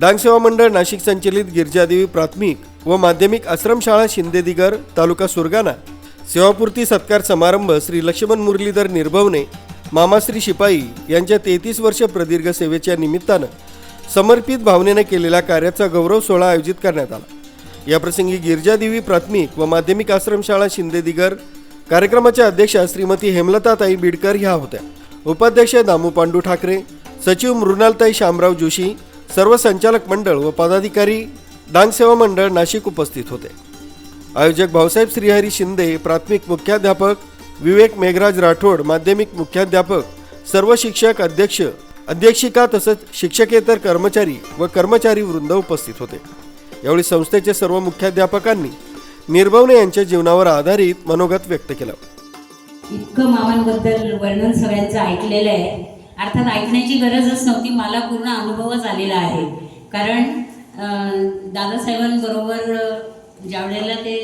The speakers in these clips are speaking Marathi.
डांगसेवा मंडळ नाशिक संचलित गिरजादेवी प्राथमिक व माध्यमिक आश्रमशाळा शिंदेदिगर तालुका सुरगाणा. सेवापूर्ती सत्कार समारंभ श्री लक्ष्मण मुरलीधर निर्भवने मामाश्री शिपाई यांच्या तेहतीस वर्ष प्रदीर्घ सेवेच्या निमित्तानं समर्पित भावनेनं केलेल्या कार्याचा गौरव सोहळा आयोजित करण्यात आला. याप्रसंगी गिरजादेवी प्राथमिक व माध्यमिक आश्रमशाळा शिंदेदिगर कार्यक्रमाच्या अध्यक्षा श्रीमती हेमलताताई बिडकर ह्या होत्या. उपाध्यक्ष दामू पांडू ठाकरे सचिव मृणालताई शामराव जोशी सर्व संचालक मंडळ व पदाधिकारी डांग सेवा मंडळ नाशिक उपस्थित होते. आयोजक भाऊसाहेब श्रीहरी शिंदे प्राथमिक मुख्याध्यापक विवेक मेघराज राठोड माध्यमिक मुख्याध्यापक सर्व शिक्षक अध्यक्ष अध्यक्षिका तसंच शिक्षकेतर कर्मचारी व कर्मचारी वृंद उपस्थित होते. यावेळी संस्थेचे सर्व मुख्याध्यापकांनी निर्भवने यांच्या जीवनावर आधारित मनोगत व्यक्त केलं. इतकं मामांबद्दल वर्णन सगळ्यांचं ऐकलेलं आहे. अर्थात ऐकण्याची गरजच नव्हती. मला पूर्ण अनुभवच आलेला आहे. कारण दादासाहेबांबरोबर अं, ज्यावेळेला ते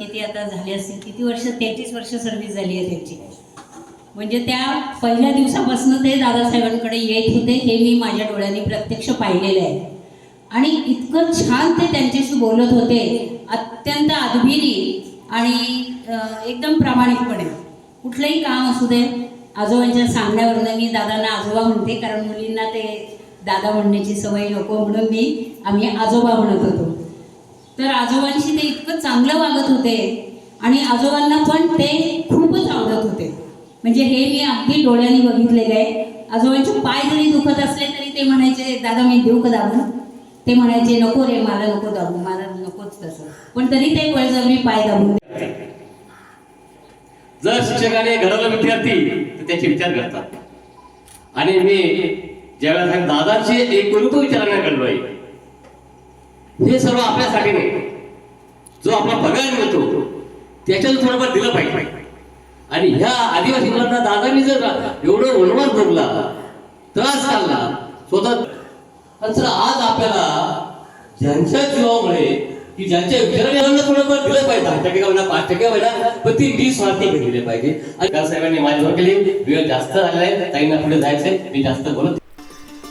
किती आता झाले असतील किती वर्ष तेहतीस वर्ष सर्व्हिस झाली आहे त्यांची. म्हणजे त्या पहिल्या दिवसापासून ते दादासाहेबांकडे येत होते हे मी माझ्या डोळ्यांनी प्रत्यक्ष पाहिलेलं आहे. आणि इतकं छान ते त्यांच्याशी बोलत होते. अत्यंत अदबिरी आणि एकदम प्रामाणिकपणे. कुठलंही काम असू दे आजोबांच्या सांगण्यावरनं मी दादांना आजोबा म्हणते कारण मुलींना ते दादा म्हणण्याची सवय नको म्हणून मी आम्ही आजोबा म्हणत होतो. तर आजोबांशी ते इतकं चांगलं वागत होते आणि आजोबांना पण ते खूपच आवडत होते. म्हणजे हे मी अगदी डोळ्यांनी बघितलेलं आहे. आजोबांचे पाय जरी दुखत असले तरी ते म्हणायचे दादा मी देऊ का दाबून? ते म्हणायचे नको रे मला नको दाबू मला नकोच तसं. पण तरी ते बळजबरी पाय दाबून जर शिक्षकाने घडवलं विद्यार्थी त्याचे विचार करतात. आणि मी ज्यावेळेस सांग दादाचे एक कुलूप विचारांना आहे हे सर्व आपल्यासाठी नाही. जो आपला पगार मिळतो त्याच्यात थोडंफार दिलं पाहिजे. आणि ह्या आदिवासी मुलांना दादानी जर एवढं वनवास भोगला त्रास काढला स्वतः आज आपल्याला ज्यांच्या जीवामुळे की ज्यांचे विचाराने थोडंफार दिलं पाहिजे. दहा टक्के का पाच टक्के का पण ती वीस निस्वार्थी दिले पाहिजे. आणि साहेबांनी माझ्यावर केली. वेळ जास्त झालेला आहे. ताईंना पुढे जायचंय. मी जास्त बोलत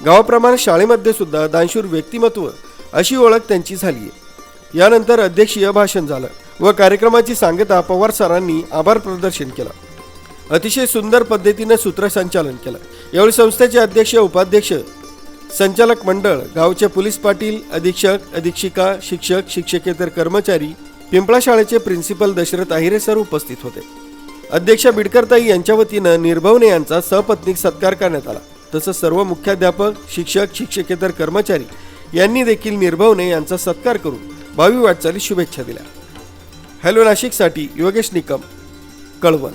गावाप्रमाणे शाळेमध्ये सुद्धा दानशूर व्यक्तिमत्व अशी ओळख त्यांची झाली आहे. यानंतर अध्यक्षीय भाषण झालं व कार्यक्रमाची सांगता पवार सरांनी आभार प्रदर्शन केलं. अतिशय सुंदर पद्धतीनं सूत्रसंचालन केलं. यावेळी संस्थेचे अध्यक्ष उपाध्यक्ष संचालक मंडळ गावचे पोलीस पाटील अधीक्षक अधीक्षिका शिक्षक शिक्षकेतर कर्मचारी पिंपळा शाळेचे प्रिन्सिपल दशरथ आहिरे सर उपस्थित होते. अध्यक्षा बिडकरताई यांच्या वतीनं निर्भवने यांचा सपत्नीक सत्कार करण्यात आला. तसंच सर्व मुख्याध्यापक शिक्षक शिक्षकेतर कर्मचारी यांनी देखील निर्भवने यांचा सत्कार करून भावी वाटचाली शुभेच्छा दिल्या. हॅलो नाशिकसाठी योगेश निकम कळवण.